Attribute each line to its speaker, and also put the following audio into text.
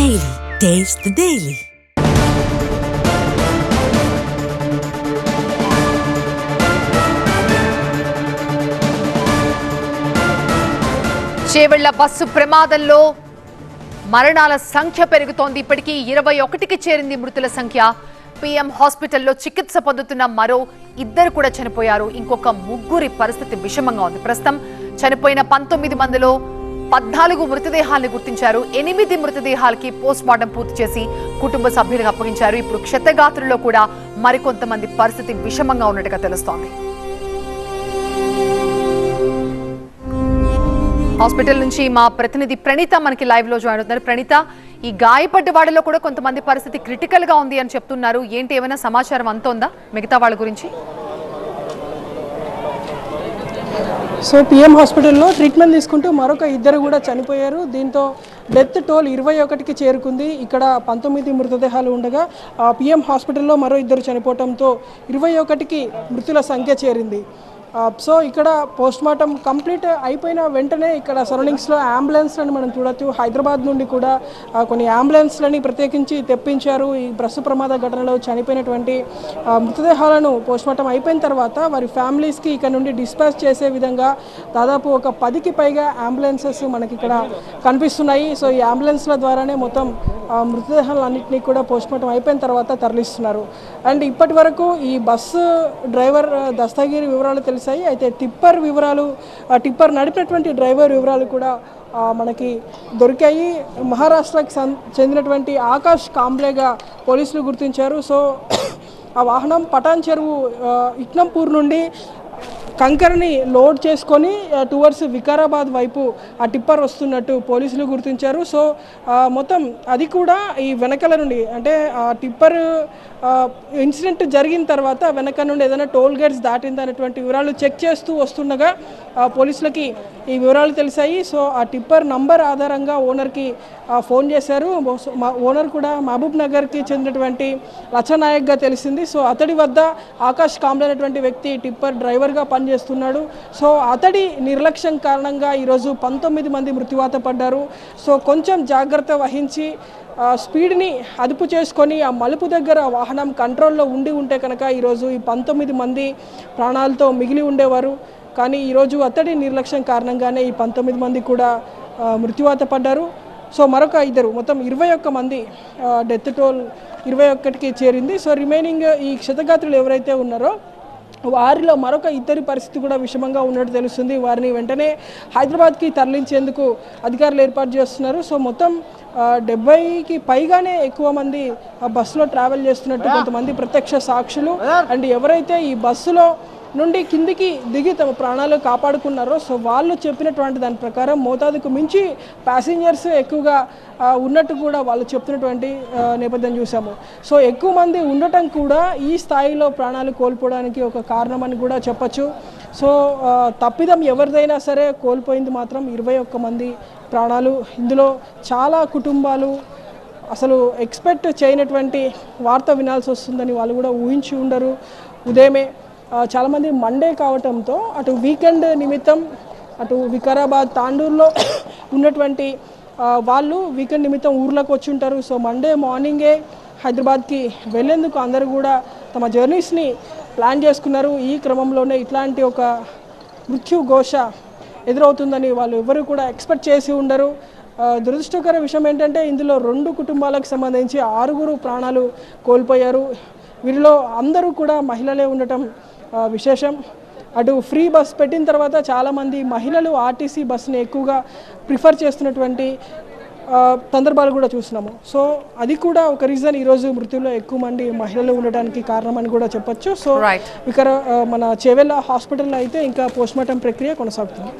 Speaker 1: Daily. Taste the Daily.
Speaker 2: Chevella bus ప్రమాదంలో మరణాల సంఖ్య పెరుగుతోంది ఇప్పటికీ ఇరవై ఒకటికి చేరింది మృతుల సంఖ్య పిఎం హాస్పిటల్లో చికిత్స పొందుతున్న మరో ఇద్దరు కూడా చనిపోయారు ఇంకొక ముగ్గురి పరిస్థితి విషమంగా ఉంది ప్రస్తుతం చనిపోయిన పంతొమ్మిది మందిలో పద్నాలుగు మృతదేహాలను గుర్తించారు. ఎనిమిది మృతదేహాలకి పోస్ట్ మార్టం పూర్తి చేసి కుటుంబ సభ్యులకు అప్పగించారు. ఇప్పుడు క్షతగాత్రుల్లో కూడా మరికొంతమంది పరిస్థితి విషమంగా ఉన్నట్టుగా తెలుస్తోంది. హాస్పిటల్ నుంచి మా ప్రతినిధి ప్రణీత మనకి లైవ్లో జాయిన్ అవుతున్నారు. ప్రణీత ఈ గాయపడ్డ వాడిలో కూడా కొంతమంది పరిస్థితి క్రిటికల్గా ఉంది అని చెప్తున్నారు. ఏంటి ఏమైనా సమాచారం అంతోందా? మిగతా వాళ్ళ గురించి?
Speaker 3: సో పిఎం హాస్పిటల్లో ట్రీట్మెంట్ తీసుకుంటూ మరొక ఇద్దరు కూడా చనిపోయారు. దీంతో డెత్ టోల్ ఇరవై ఒకటికి చేరుకుంది. ఇక్కడ పంతొమ్మిది మృతదేహాలు ఉండగా ఆ పిఎం హాస్పిటల్లో మరో ఇద్దరు చనిపోవడంతో ఇరవై ఒకటికి మృతుల సంఖ్య చేరింది. సో ఇక్కడ పోస్ట్ మార్టం కంప్లీట్ అయిపోయిన వెంటనే ఇక్కడ సరౌండింగ్స్లో అంబులెన్స్లను మనం చూడొచ్చు. హైదరాబాద్ నుండి కూడా కొన్ని అంబులెన్స్లని ప్రత్యేకించి తెప్పించారు. ఈ బస్సు ప్రమాద ఘటనలో చనిపోయినటువంటి మృతదేహాలను పోస్ట్ మార్టం అయిపోయిన తర్వాత వారి ఫ్యామిలీస్కి ఇక్కడ నుండి డిస్పాచ్ చేసే విధంగా దాదాపు ఒక పదికి పైగా అంబులెన్సెస్ మనకి ఇక్కడ కనిపిస్తున్నాయి. సో ఈ అంబులెన్స్ల ద్వారానే మొత్తం మృతదేహాలు మృతదేహాలన్నింటినీ కూడా పోస్ట్ మార్టం అయిపోయిన తర్వాత తరలిస్తున్నారు. అండ్ ఇప్పటి వరకు ఈ బస్సు డ్రైవర్ దస్తాగిరి దస్తగిరి వివరాలు తెలిసాయి అయితే టిప్పర్ వివరాలు టిప్పర్ నడిపినటువంటి డ్రైవర్ వివరాలు కూడా మనకి దొరికాయి. మహారాష్ట్రకి చెందినటువంటి ఆకాష్ కాంబ్లేగా పోలీసులు గుర్తించారు. సో ఆ వాహనం పటాన్ చెరువు ఇక్నంపూర్ ఇట్నంపూర్ నుండి కంకరని లోడ్ చేసుకొని టువర్డ్స్ వికారాబాద్ వైపు ఆ టిప్పర్ వస్తున్నట్టు పోలీసులు గుర్తించారు. సో మొత్తం అది కూడా ఈ వెనకల నుండి అంటే ఆ టిప్పర్ ఇన్సిడెంట్ జరిగిన తర్వాత వెనక నుండి ఏదైనా టోల్ గేట్స్ దాటింది అనేటువంటి వివరాలు చెక్ చేస్తూ వస్తుండగా పోలీసులకి ఈ వివరాలు తెలిసాయి. సో ఆ టిప్పర్ నంబర్ ఆధారంగా ఓనర్కి ఫోన్ చేశారు. మా ఓనర్ కూడా మహబూబ్ నగర్కి చెందినటువంటి లచ్చనాయక్గా తెలిసింది. సో అతడి వద్ద ఆకాష్ కాంబ్లే అనేటువంటి వ్యక్తి టిప్పర్ డ్రైవర్గా చేస్తున్నాడు. సో అతడి నిర్లక్ష్యం కారణంగా ఈరోజు పంతొమ్మిది మంది మృత్యువాత పడ్డారు. సో కొంచెం జాగ్రత్త వహించి స్పీడ్ని అదుపు చేసుకొని ఆ మలుపు దగ్గర వాహనం కంట్రోల్లో ఉండి ఉంటే కనుక ఈరోజు ఈ పంతొమ్మిది మంది ప్రాణాలతో మిగిలి ఉండేవారు. కానీ ఈరోజు అతడి నిర్లక్ష్యం కారణంగానే ఈ పంతొమ్మిది మంది కూడా మృత్యువాత పడ్డారు. సో మరొక ఇద్దరు మొత్తం ఇరవై ఒక్క మంది డెత్ టోల్ ఇరవై ఒక్కటికి చేరింది. సో రిమైనింగ్ ఈ క్షతగాత్రులు ఎవరైతే ఉన్నారో వారిలో మరొక ఇద్దరి పరిస్థితి కూడా విషమంగా ఉన్నట్టు తెలుస్తుంది. వారిని వెంటనే హైదరాబాద్కి తరలించేందుకు అధికారులు ఏర్పాటు చేస్తున్నారు. సో మొత్తం డెబ్బైకి పైగానే ఎక్కువ మంది ఆ బస్సులో ట్రావెల్ చేస్తున్నట్టు కొంతమంది ప్రత్యక్ష సాక్షులు అండ్ ఎవరైతే ఈ బస్సులో నుండి కిందికి దిగి తమ ప్రాణాలు కాపాడుకున్నారో సో వాళ్ళు చెప్పినటువంటి దాని ప్రకారం మోతాదుకు మించి ప్యాసింజర్స్ ఎక్కువగా ఉన్నట్టు కూడా వాళ్ళు చెప్తున్నటువంటి నేపథ్యం చూసాము సో ఎక్కువ మంది ఉండటం కూడా ఈ స్థాయిలో ప్రాణాలు కోల్పోవడానికి ఒక కారణమని కూడా చెప్పచ్చు. సో తప్పిదం ఎవరిదైనా సరే కోల్పోయింది మాత్రం ఇరవై ఒక్క మంది ప్రాణాలు. ఇందులో చాలా కుటుంబాలు అసలు ఎక్స్పెక్ట్ చేయనటువంటి వార్త వినాల్సి వస్తుందని వాళ్ళు కూడా ఊహించి ఉండరు. ఉదయమే చాలామంది మండే కావటంతో అటు వీకెండ్ నిమిత్తం అటు వికారాబాద్ తాండూరులో ఉన్నటువంటి వాళ్ళు వీకెండ్ నిమిత్తం ఊర్లోకి వచ్చి ఉంటారు. సో మండే మార్నింగే హైదరాబాద్కి వెళ్ళేందుకు అందరూ కూడా తమ జర్నీస్ని ప్లాన్ చేసుకున్నారు. ఈ క్రమంలోనే ఇట్లాంటి ఒక మృత్యు ఘోష ఎదురవుతుందని వాళ్ళు ఎవరు కూడా ఎక్స్పెక్ట్ చేసి ఉండరు. దురదృష్టకర విషయం ఏంటంటే ఇందులో రెండు కుటుంబాలకు సంబంధించి ఆరుగురు ప్రాణాలు కోల్పోయారు. వీరిలో అందరూ కూడా మహిళలే ఉండటం విశేషం. అటు ఫ్రీ బస్ పెట్టిన తర్వాత చాలామంది మహిళలు ఆర్టీసీ బస్ని ఎక్కువగా ప్రిఫర్ చేస్తున్నటువంటి సందర్భాలు కూడా చూస్తున్నాము. సో అది కూడా ఒక రీజన్ ఈరోజు మృత్యులో ఎక్కువ మంది మహిళలు ఉండడానికి కారణమని కూడా చెప్పొచ్చు. సో. ఇక్కడ మన చెవెళ్ళ హాస్పిటల్లో అయితే ఇంకా పోస్ట్మార్టం ప్రక్రియ కొనసాగుతుంది.